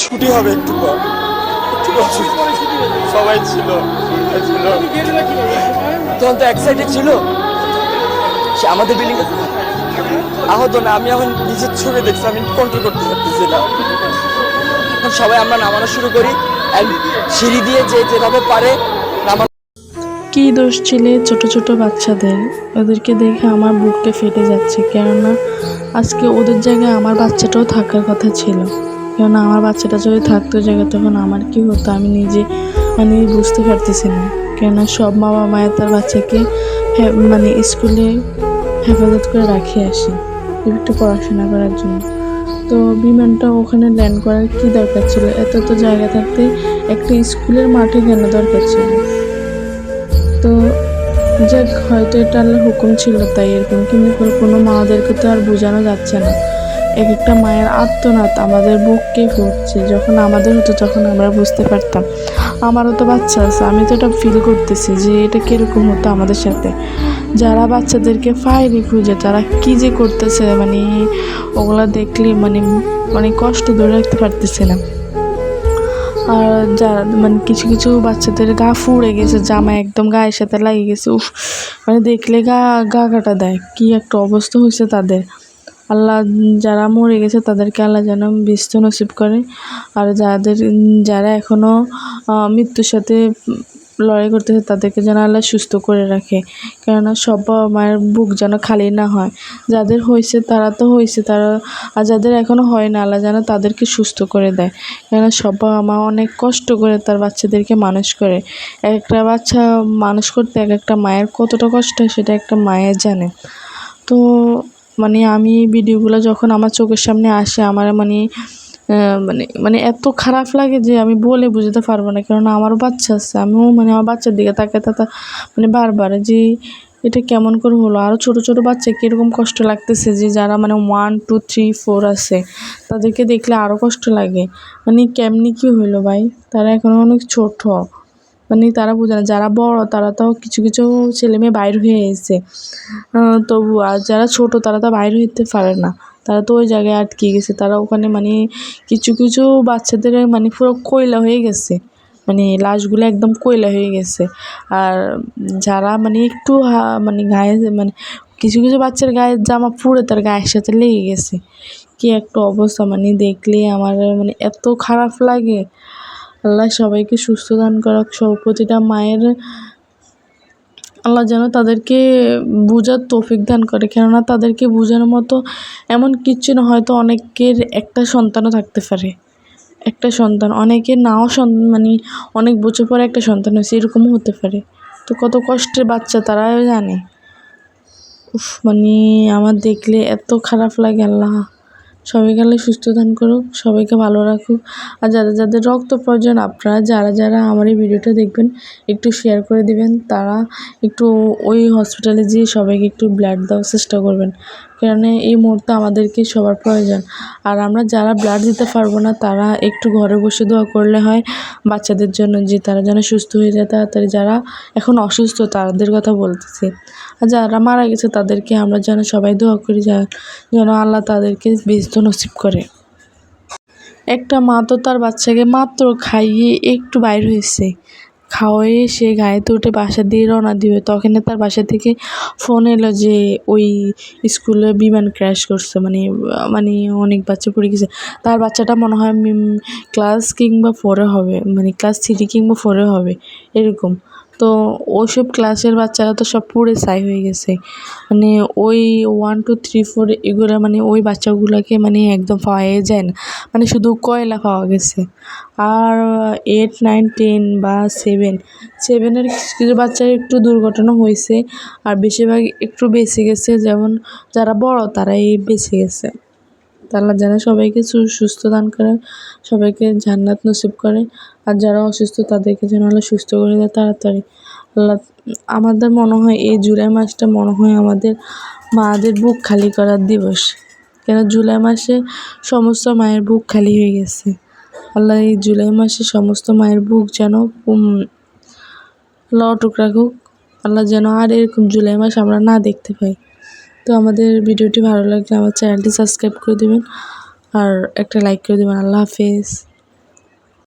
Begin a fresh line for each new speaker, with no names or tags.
ছুটি হবে একটু পর। একটু পর ছুটি। সবাই ছিল ছিল। তখন তো এক্সাইটেড ছিল। সে আমাদের বিল্ডিং আহত না আমি এখন নিজের চোখে দেখছি আমি কন্ট্রোল করতে পারতেছি না। এখন সবাই আমরা নামানো শুরু করি সিঁড়ি দিয়ে যে যেভাবে পারে নামা
কি দোষ ছিলে ছোট ছোট বাচ্চাদের? ওদেরকে দেখে আমার বুকটা ফেটে যাচ্ছে কেননা আজকে ওদের জায়গায় আমার বাচ্চাটাও থাকার কথা ছিল। কেননা আমার বাচ্চাটা যদি থাকতো জায়গায়, তখন আমার কি হতো? আমি নিজে মানে বুঝতে পারতেছি না। কেননা সব বাবা মায়ের তার বাচ্চাকে মানে স্কুলে হেফাজত করে রাখে আসে, একটু পড়াশোনা করার জন্য। তো বিমানটা ওখানে ল্যান্ড করার কি দরকার ছিল? এত তো জায়গা থাকতে একটা স্কুলের মাঠে কেন দরকার ছিল? তো যাক, হয়তো এটা হুকুম ছিল তাই এরকম। কিন্তু কোনো- কোনো মাদেরকে তো আর বোঝানো যাচ্ছে না। এক একটা মায়ের আত্মনাদ আমাদের বুককে ফুটছে যখন আমাদের হতো তখন আমরা বুঝতে পারতাম। আমারও তো বাচ্চা আছে, আমি তো এটা ফিল করতেছি যে এটা কীরকম হতো আমাদের সাথে। যারা বাচ্চাদেরকে পায়নি খুঁজে, তারা কী যে করতেছে মানে ওগুলো দেখলে মানে মানে কষ্ট ধরে রাখতে পারতেছে না। আর যারা মানে কিছু কিছু বাচ্চাদের গা ফুড়ে গেছে, জামা একদম গায়ের সাথে লাগিয়ে গেছে। উফ মানে দেখলে গা গা কাটা দেয়। কী একটা অবস্থা হয়েছে তাদের। আল্লাহ যারা মরে গেছে তাদেরকে আল্লাহ যেন বিস্ত নসিব করে। আর যাদের, যারা এখনও মৃত্যুর সাথে লড়াই করতেছে তাদেরকে যেন আল্লাহ সুস্থ করে রাখে। কেননা সব মায়ের বুক যেন খালি না হয়। যাদের হয়েছে তারা তো হয়েছে, তারা, আর যাদের এখনও হয় না, আল্লাহ যেন তাদেরকে সুস্থ করে দেয়। কেননা সব মা অনেক কষ্ট করে তার বাচ্চাদেরকে মানুষ করে। এক একটা বাচ্চা মানুষ করতে এক একটা মায়ের কতটা কষ্ট হয় সেটা একটা মায়ের জানে। তো মানে আমি ভিডিওগুলো যখন আমার চোখের সামনে আসে, আমার মানে মানে মানে এত খারাপ লাগে যে আমি বলে বুঝতে পারব না। কেননা আমারও বাচ্চা আছে, আমিও মানে আমার বাচ্চার দিকে তাকে তা মানে বারবার যে এটা কেমন করে হলো। আরও ছোটো ছোটো বাচ্চা কীরকম কষ্ট লাগতেছে যে যারা মানে ওয়ান টু থ্রি ফোর আছে, তাদেরকে দেখলে আরও কষ্ট লাগে। মানে কেমনি কি হইল ভাই? তারা এখনও অনেক ছোট। মানে তারা বোঝে না। যারা বড়, তারা তো কিছু কিছু ছেলে মেয়ে বাইর হয়ে এসে তবু আর যারা ছোট, তারা তো বাইর হইতে পারে না। তারা তো ওই জায়গায় আটকে গেছে। তারা ওখানে মানে কিছু কিছু বাচ্চাদের মানে পুরো কয়লা হয়ে গেছে। মানে লাশগুলো একদম কয়লা হয়ে গেছে। আর যারা মানে একটু মানে গায়ে মানে কিছু কিছু বাচ্চার গায়ের জামা পুরো তার গায়ের সাথে লেগে গেছে। কি একটা অবস্থা। মানে দেখলে আমার মানে এত খারাপ লাগে। আল্লাহ সবাইকে সুস্থ দান করুক। সব প্রতিটা মায়ের আল্লাহ যেন তাদেরকে বোঝার তৌফিক দান করে। কেননা তাদেরকে বোঝানোর মতো এমন কিচ্ছু না, হয়তো অনেকের একটা সন্তানও থাকতে পারে। একটা সন্তান, অনেকের নাও সন্তান মানে অনেক বছর পরে একটা সন্তান হয়েছে, এরকমও হতে পারে। তো কত কষ্টের বাচ্চা, তারাও জানে। উফ মানে আমার দেখলে এত খারাপ লাগে আল্লাহ। সবাইকে আল্লাহ সুস্থ দান করুক, সবাইকে ভালো রাখুক। আর যাদের যাদের রক্ত প্রয়োজন, আপনারা যারা যারা আমার এই ভিডিওটা দেখবেন, একটু শেয়ার করে দিবেন। তারা একটু ওই হসপিটালে যেয়ে সবাইকে একটু ব্লাড দেওয়ার চেষ্টা করবেন। কেননা এই মুহূর্তে আমাদেরকে সবার প্রয়োজন। আর আমরা যারা ব্লাড দিতে পারব না, তারা একটু ঘরে বসে দোয়া করলে হয় বাচ্চাদের জন্য, যে তারা যেন সুস্থ হয়ে যায় তাড়াতাড়ি। যারা এখন অসুস্থ, তাদের কথা বলতেছি। আর যারা মারা গেছে, তাদেরকে আমরা যেন সবাই দোয়া করি যেন আল্লাহ তাদেরকে ব্যস্ত নসিব করে। একটা মা তো তার বাচ্চাকে মাত্র খাইয়ে একটু বাইর হয়েছে। খাওয়ায়ে সে গাড়িতে উঠে বাসা দিয়ে রওনা দিবে। তখন তার বাসা থেকে ফোন এলো যে ওই স্কুলে বিমান ক্র্যাশ করছে মানে মানে অনেক বাচ্চা পড়ে গেছে। তার বাচ্চাটা মনে হয় ক্লাস কিংবা ফোরে হবে মানে ক্লাস থ্রি কিংবা ফোরে হবে, এরকম। তো ওইসব ক্লাসের বাচ্চারা তো সব পুড়ে ছাই হয়ে গেছে। মানে ওই ওয়ান টু থ্রি ফোর এগুলো মানে ওই বাচ্চাগুলোকে মানে একদম পাওয়াই যায় না। মানে শুধু কয়লা পাওয়া গেছে। আর এইট নাইন টেন বা সেভেন সেভেনের কিছু কিছু বাচ্চার একটু দুর্ঘটনা হয়েছে। আর বেশিরভাগ একটু বেঁচে গেছে। যেমন যারা বড় তারাই বেঁচে গেছে। আল্লাহ যেন সবাইকে সুস্থ দান করে, সবাইকে জান্নাত নসিব করে। আর যারা অসুস্থ, তাদেরকে যেন আল্লাহ সুস্থ করে দেয় তাড়াতাড়ি। আল্লাহ, আমাদের মনে হয় এই জুলাই মাসটা মনে হয় আমাদের মাদের বুক খালি করার দিবস। কেন জুলাই মাসে সমস্ত মায়ের বুক খালি হয়ে গেছে। আল্লাহ এই জুলাই মাসে সমস্ত মায়ের বুক যেন অটুক রাখুক। আল্লাহ যেন আর এরকম জুলাই মাস আমরা না দেখতে পাই। তো আমাদের ভিডিওটি ভালো লাগলে আমার চ্যানেলটি সাবস্ক্রাইব করে দেবেন আর একটা লাইক করে দেবেন। আল্লাহ হাফেজ।